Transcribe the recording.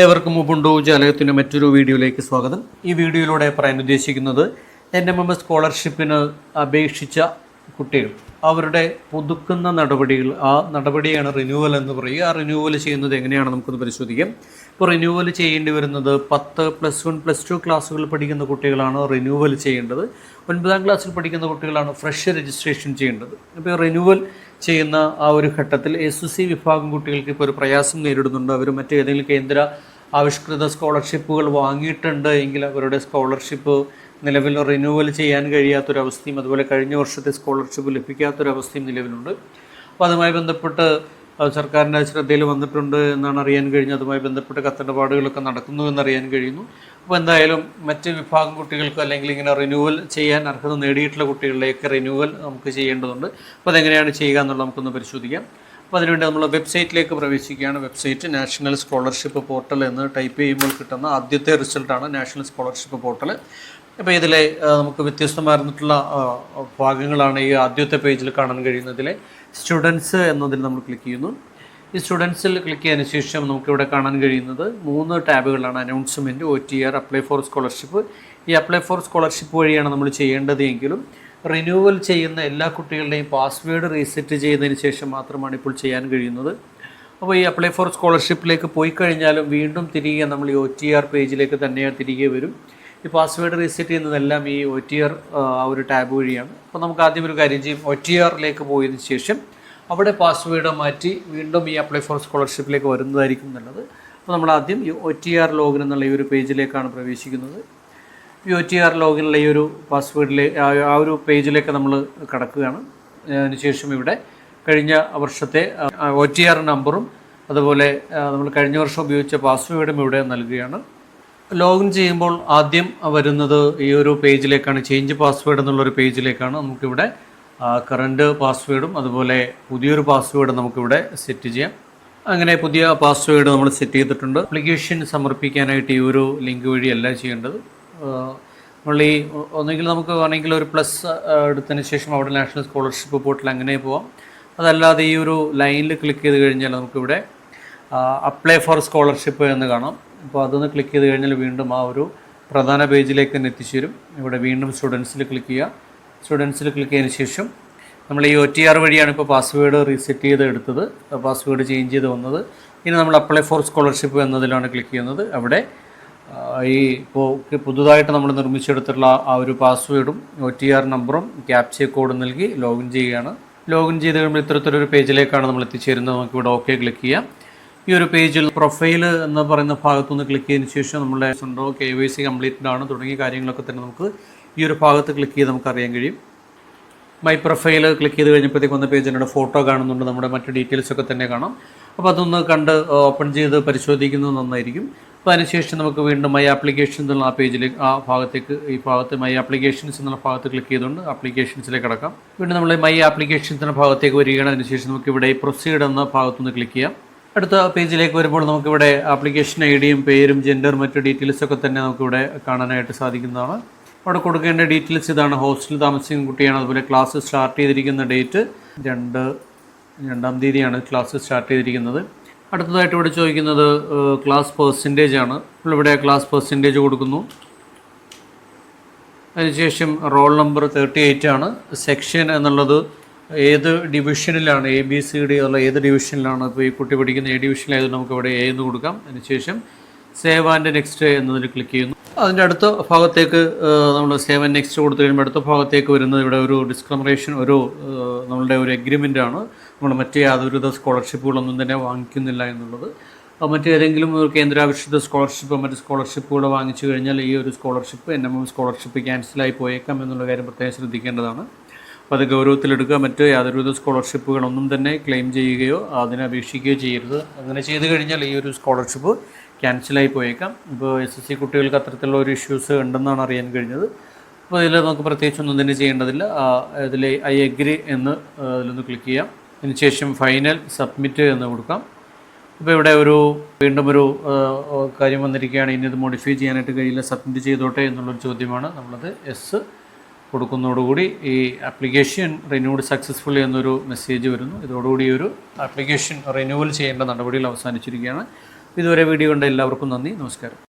ഏവർക്കും മുമ്പുണ്ടോ ജാലകത്തിന്റെ മറ്റൊരു വീഡിയോയിലേക്ക് സ്വാഗതം. ഈ വീഡിയോയിലൂടെ പറയാൻ ഉദ്ദേശിക്കുന്നത് എൻ എം എം എസ് സ്കോളർഷിപ്പിന് അപേക്ഷിച്ച കുട്ടികൾ അവരുടെ പുതുക്കുന്ന നടപടികൾ ആ നടപടിയാണ് റിന്യൂവൽ എന്ന് പറയുക. ആ റിന്യൂവൽ ചെയ്യുന്നത് എങ്ങനെയാണ് നമുക്കൊന്ന് പരിശോധിക്കാം. ഇപ്പോൾ റിന്യൂവൽ ചെയ്യേണ്ടി വരുന്നത് പത്ത് പ്ലസ് വൺ പ്ലസ് ടു ക്ലാസ്സുകളിൽ പഠിക്കുന്ന കുട്ടികളാണ് റിന്യൂവൽ ചെയ്യേണ്ടത്. ഒൻപതാം ക്ലാസ്സിൽ പഠിക്കുന്ന കുട്ടികളാണ് ഫ്രഷ് രജിസ്ട്രേഷൻ ചെയ്യേണ്ടത്. അപ്പോൾ റിന്യൂവൽ ചെയ്യുന്ന ആ ഒരു ഘട്ടത്തിൽ എസ് സി വിഭാഗം കുട്ടികൾക്ക് ഇപ്പോൾ ഒരു പ്രയാസം നേരിടുന്നുണ്ട്. അവർ മറ്റേതെങ്കിലും കേന്ദ്ര ആവിഷ്കൃത സ്കോളർഷിപ്പുകൾ വാങ്ങിയിട്ടുണ്ട് എങ്കിൽ അവരുടെ സ്കോളർഷിപ്പ് നിലവിൽ റിന്യൂവൽ ചെയ്യാൻ കഴിയാത്തൊരവസ്ഥയും അതുപോലെ കഴിഞ്ഞ വർഷത്തെ സ്കോളർഷിപ്പ് ലഭിക്കാത്തൊരവസ്ഥയും നിലവിലുണ്ട്. അപ്പോൾ അതുമായി ബന്ധപ്പെട്ട് അത് സർക്കാരിന്റെ ശ്രദ്ധയിൽ വന്നിട്ടുണ്ട് എന്നാണ് അറിയാൻ കഴിഞ്ഞത്. അതുമായി ബന്ധപ്പെട്ട് കത്തിടപാടുകളൊക്കെ നടക്കുന്നു എന്നറിയാൻ കഴിയുന്നു. അപ്പോൾ എന്തായാലും മറ്റ് വിഭാഗം കുട്ടികൾക്ക് അല്ലെങ്കിൽ ഇങ്ങനെ റിന്യൂവൽ ചെയ്യാൻ അർഹത നേടിയിട്ടുള്ള കുട്ടികളിലേക്ക് റിന്യൂവൽ നമുക്ക് ചെയ്യേണ്ടതുണ്ട്. അപ്പോൾ അതെങ്ങനെയാണ് ചെയ്യുക എന്നുള്ളത് നമുക്കൊന്ന് പരിശോധിക്കാം. അപ്പോൾ അതിനുവേണ്ടി നമ്മൾ വെബ്സൈറ്റിലേക്ക് പ്രവേശിക്കുകയാണ്. വെബ്സൈറ്റ് നാഷണൽ സ്കോളർഷിപ്പ് പോർട്ടൽ എന്ന് ടൈപ്പ് ചെയ്യുമ്പോൾ കിട്ടുന്ന ആദ്യത്തെ റിസൾട്ടാണ് നാഷണൽ സ്കോളർഷിപ്പ് പോർട്ടൽ. അപ്പോൾ ഇതിലെ നമുക്ക് വ്യത്യസ്തമായിരുന്നിട്ടുള്ള ഭാഗങ്ങളാണ് ഈ ആദ്യത്തെ പേജിൽ കാണാൻ കഴിയുന്നതിലെ സ്റ്റുഡൻസ് എന്നതിൽ നമ്മൾ ക്ലിക്ക് ചെയ്യുന്നു. ഈ സ്റ്റുഡൻസിൽ ക്ലിക്ക് ചെയ്തതിന് ശേഷം നമുക്കിവിടെ കാണാൻ കഴിയുന്നത് മൂന്ന് ടാബുകളാണ് announcement O T R apply for scholarship ഈ അപ്ലൈ ഫോർ സ്കോളർഷിപ്പ് വഴിയാണ് നമ്മൾ ചെയ്യേണ്ടത് എങ്കിലും റിന്യൂവൽ ചെയ്യുന്ന എല്ലാ കുട്ടികളുടെയും പാസ്വേഡ് റീസെറ്റ് ചെയ്തതിന് ശേഷം മാത്രമാണ് ഇപ്പോൾ ചെയ്യാൻ കഴിയുന്നത്. അപ്പോൾ ഈ അപ്ലൈ ഫോർ സ്കോളർഷിപ്പിലേക്ക് പോയി കഴിഞ്ഞാലും വീണ്ടും തിരികെ നമ്മൾ ഈ ഒ ടി ആർ പേജിലേക്ക് തന്നെ തിരികെ വരും. ഈ പാസ്വേഡ് റീസെറ്റ് ചെയ്യുന്നതെല്ലാം ഈ ഒ ടി ആർ ഒരു ടാബ് വഴിയാണ്. അപ്പോൾ നമുക്ക് ആദ്യം ഒരു കാര്യം ചെയ്യും. ഒ ടി ആറിലേക്ക് പോയതിന് ശേഷം അവിടെ പാസ്വേഡ് മാറ്റി വീണ്ടും ഈ അപ്ലൈ ഫോർ സ്കോളർഷിപ്പിലേക്ക് വരുന്നതായിരിക്കും എന്നുള്ളത് അപ്പോൾ നമ്മൾ ആദ്യം ഈ ഒ ടി ആർ ലോഗിൻ എന്നുള്ള ഈ ഒരു പേജിലേക്കാണ് പ്രവേശിക്കുന്നത്. ഈ ഒ ടി ആർ ലോഗിനുള്ള ഈ ഒരു പാസ്വേഡിലെ ആ ഒരു പേജിലേക്ക് നമ്മൾ കടക്കുകയാണ്. അതിനുശേഷം ഇവിടെ കഴിഞ്ഞ വർഷത്തെ ഒ ടി ആർ നമ്പറും അതുപോലെ നമ്മൾ കഴിഞ്ഞ വർഷം ഉപയോഗിച്ച പാസ്വേഡും ഇവിടെ നൽകുകയാണ്. ലോഗിൻ ചെയ്യുമ്പോൾ ആദ്യം വരുന്നത് ഈ ഒരു പേജിലേക്കാണ് ചേഞ്ച് പാസ്വേഡ് എന്നുള്ളൊരു പേജിലേക്കാണ് നമുക്കിവിടെ കറണ്ട് പാസ്വേഡും അതുപോലെ പുതിയൊരു പാസ്വേഡ് നമുക്കിവിടെ സെറ്റ് ചെയ്യാം. അങ്ങനെ പുതിയ പാസ്വേഡ് നമ്മൾ സെറ്റ് ചെയ്തിട്ടുണ്ട്. അപ്ലിക്കേഷൻ സമർപ്പിക്കാനായിട്ട് ഈ ഒരു ലിങ്ക് വഴിയല്ല ചെയ്യേണ്ടത്. നമ്മൾ ഈ ഒന്നുകിൽ നമുക്ക് വേണമെങ്കിൽ ഒരു പ്ലസ് എടുത്തതിന് ശേഷം അവിടെ നാഷണൽ സ്കോളർഷിപ്പ് പോർട്ടൽ അങ്ങനെ പോവാം. അതല്ലാതെ ഈ ഒരു ലൈനിൽ ക്ലിക്ക് ചെയ്ത് കഴിഞ്ഞാൽ നമുക്കിവിടെ അപ്ലൈ ഫോർ സ്കോളർഷിപ്പ് എന്ന് കാണാം. അപ്പോൾ അതൊന്ന് ക്ലിക്ക് ചെയ്ത് കഴിഞ്ഞാൽ വീണ്ടും ആ ഒരു പ്രധാന പേജിലേക്ക് തന്നെ എത്തിച്ചേരും. ഇവിടെ വീണ്ടും സ്റ്റുഡൻസിൽ ക്ലിക്ക് ചെയ്യുക. സ്റ്റുഡൻസിൽ ക്ലിക്ക് ചെയ്തതിന് ശേഷം നമ്മൾ ഈ ഒ ടി ആർ വഴിയാണ് ഇപ്പോൾ പാസ്വേഡ് റീസെറ്റ് ചെയ്ത് എടുത്തത്. പാസ്വേഡ് ചേഞ്ച് ചെയ്ത് വന്നത്. ഇനി നമ്മൾ അപ്ലൈ ഫോർ സ്കോളർഷിപ്പ് എന്നതിലാണ് ക്ലിക്ക് ചെയ്യുന്നത്. അവിടെ ഈ ഇപ്പോൾ പുതുതായിട്ട് നമ്മൾ നിർമ്മിച്ചെടുത്തിട്ടുള്ള ആ ഒരു പാസ്വേഡും ഒ ടി ആർ നമ്പറും ക്യാപ്ച കോഡും നൽകി ലോഗിൻ ചെയ്യുകയാണ്. ലോഗിൻ ചെയ്ത് കഴിയുമ്പോൾ ഇത്തരത്തിലൊരു പേജിലേക്കാണ് നമ്മൾ എത്തിച്ചേരുന്നത്. നമുക്കിവിടെ ഓക്കെ ക്ലിക്ക് ചെയ്യാം. ഈ ഒരു പേജിൽ പ്രൊഫൈൽ എന്ന് പറയുന്ന ഭാഗത്തുനിന്ന് ക്ലിക്ക് ചെയ്തതിന് ശേഷം നമ്മുടെ ഉണ്ടോ കെ വൈ സി കംപ്ലീറ്റഡ് ആണ്. തുടങ്ങിയ കാര്യങ്ങളൊക്കെ തന്നെ നമുക്ക് ഈ ഒരു ഭാഗത്ത് ക്ലിക്ക് ചെയ്ത് നമുക്ക് അറിയാൻ കഴിയും. മൈ പ്രൊഫൈൽ ക്ലിക്ക് ചെയ്ത് കഴിഞ്ഞപ്പോഴത്തേക്ക് വന്ന പേജിന്റെ ഫോട്ടോ കാണുന്നുണ്ട്. നമ്മുടെ മറ്റ് ഡീറ്റെയിൽസ് ഒക്കെ തന്നെ കാണാം. അപ്പോൾ അതൊന്ന് കണ്ട് ഓപ്പൺ ചെയ്ത് പരിശോധിക്കുന്നത് നന്നായിരിക്കും. അപ്പോൾ അതിനുശേഷം നമുക്ക് വീണ്ടും മൈ ആപ്ലിക്കേഷൻസ് എന്നുള്ള ആ പേജിലേക്ക് ആ ഭാഗത്തേക്ക് ഈ ഭാഗത്ത് മൈ ആപ്ലിക്കേഷൻസ് എന്നുള്ള ഭാഗത്ത് ക്ലിക്ക് ചെയ്തുകൊണ്ട് ആപ്ലിക്കേഷൻസിലേക്ക് കടക്കാം വീണ്ടും നമ്മൾ മൈ ആപ്ലിക്കേഷൻസ് എന്ന ഭാഗത്തേക്ക് വരികയാണ്. അതിനുശേഷം നമുക്ക് ഇവിടെ പ്രൊസീഡ് എന്ന ഭാഗത്തുനിന്ന് ക്ലിക്ക് ചെയ്യാം. അടുത്ത പേജിലേക്ക് വരുമ്പോൾ നമുക്കിവിടെ ആപ്ലിക്കേഷൻ ഐ ഡിയും പേരും ജെൻഡറും മറ്റു ഡീറ്റെയിൽസ് ഒക്കെ തന്നെ നമുക്കിവിടെ കാണാനായിട്ട് സാധിക്കുന്നതാണ്. അവിടെ കൊടുക്കേണ്ട ഡീറ്റെയിൽസ് ഇതാണ്. ഹോസ്റ്റലിൽ താമസിക്കുന്ന കുട്ടിയാണ്. അതുപോലെ ക്ലാസ് സ്റ്റാർട്ട് ചെയ്തിരിക്കുന്ന ഡേറ്റ് രണ്ട് രണ്ടാം തീയതിയാണ് ക്ലാസ് സ്റ്റാർട്ട് ചെയ്തിരിക്കുന്നത്. അടുത്തതായിട്ട് ഇവിടെ ചോദിക്കുന്നത് ക്ലാസ് പെർസെന്റേജ് ആണ്. ഇവിടെ ക്ലാസ് പെർസെന്റേജ് കൊടുക്കുന്നു. അതിനുശേഷം റോൾ നമ്പർ തേർട്ടി എയ്റ്റ് ആണ്. സെക്ഷൻ എന്നുള്ളത് ഏത് ഡിവിഷനിലാണ് എ ബി സി ഡി ഉള്ള ഏത് ഡിവിഷനിലാണ് ഇപ്പോൾ ഈ കുട്ടി പഠിക്കുന്ന എ ഡിവിഷനിലായത് നമുക്ക് ഇവിടെ എ എന്ന് കൊടുക്കാം. അതിനുശേഷം സേവ് ആൻഡ് നെക്സ്റ്റ് എന്നതിൽ ക്ലിക്ക് ചെയ്യുന്നു. അതിന്റെ അടുത്ത ഭാഗത്തേക്ക് നമ്മൾ സേവ് ആൻഡ് നെക്സ്റ്റ് കൊടുത്തു കഴിയുമ്പോൾ അടുത്ത ഭാഗത്തേക്ക് വരുന്നത് ഇവിടെ ഒരു ഡിസ്ക്രിമിനേഷൻ ഒരു നമ്മളുടെ ഒരു എഗ്രിമെന്റ് ആണ്. നമ്മൾ മറ്റ് യാതൊരുവിധ സ്കോളർഷിപ്പുകളൊന്നും തന്നെ വാങ്ങിക്കുന്നില്ല എന്നുള്ളത്. മറ്റേതെങ്കിലും ഒരു കേന്ദ്രാവിഷ്ഠിത സ്കോളർഷിപ്പ് മറ്റ് സ്കോളർഷിപ്പുകൾ വാങ്ങിച്ചു കഴിഞ്ഞാൽ ഈ ഒരു scholarship N M M scholarship ക്യാൻസലായി പോയേക്കാം എന്നുള്ള കാര്യം പ്രത്യേകം ശ്രദ്ധിക്കേണ്ടതാണ്. അപ്പോൾ അത് ഗൗരവത്തിലെടുക്കുക. മറ്റ് യാതൊരുവിധ സ്കോളർഷിപ്പുകളൊന്നും തന്നെ ക്ലെയിം ചെയ്യുകയോ അതിനെ അപേക്ഷിക്കുകയോ ചെയ്യരുത്. അങ്ങനെ ചെയ്തു കഴിഞ്ഞാൽ ഈ ഒരു സ്കോളർഷിപ്പ് ക്യാൻസലായി പോയേക്കാം. ഇപ്പോൾ എസ് എസ് സി കുട്ടികൾക്ക് അത്തരത്തിലുള്ള ഒരു ഇഷ്യൂസ് ഉണ്ടെന്നാണ് അറിയാൻ കഴിഞ്ഞത്. അപ്പോൾ ഇതിൽ നമുക്ക് പ്രത്യേകിച്ച് ഒന്നും തന്നെ ചെയ്യേണ്ടതില്ല. ഇതിൽ ഐ എഗ്രി എന്ന് ഇതിലൊന്ന് ക്ലിക്ക് ചെയ്യാം. അതിനുശേഷം ഫൈനൽ സബ്മിറ്റ് എന്ന് കൊടുക്കാം. ഇപ്പോൾ ഇവിടെ ഒരു വീണ്ടും ഒരു കാര്യം വന്നിരിക്കുകയാണ്. ഇനി ഇത് മോഡിഫൈ ചെയ്യാനായിട്ട് കഴിയില്ല. സബ്മിറ്റ് ചെയ്തോട്ടെ എന്നുള്ളൊരു ചോദ്യമാണ്. നമ്മളത് എസ് കൊടുക്കുന്നതോടുകൂടി ഈ ആപ്ലിക്കേഷൻ റിന്യൂഡ് സക്സസ്ഫുള്ളി എന്നൊരു മെസ്സേജ് വരുന്നു. ഇതോടുകൂടി ഒരു ആപ്ലിക്കേഷൻ റിന്യൂവൽ ചെയ്യേണ്ട നടപടികൾ അവസാനിച്ചിരിക്കുകയാണ്. ഇതുവരെ വീഡിയോ കണ്ട എല്ലാവർക്കും നന്ദി. നമസ്കാരം.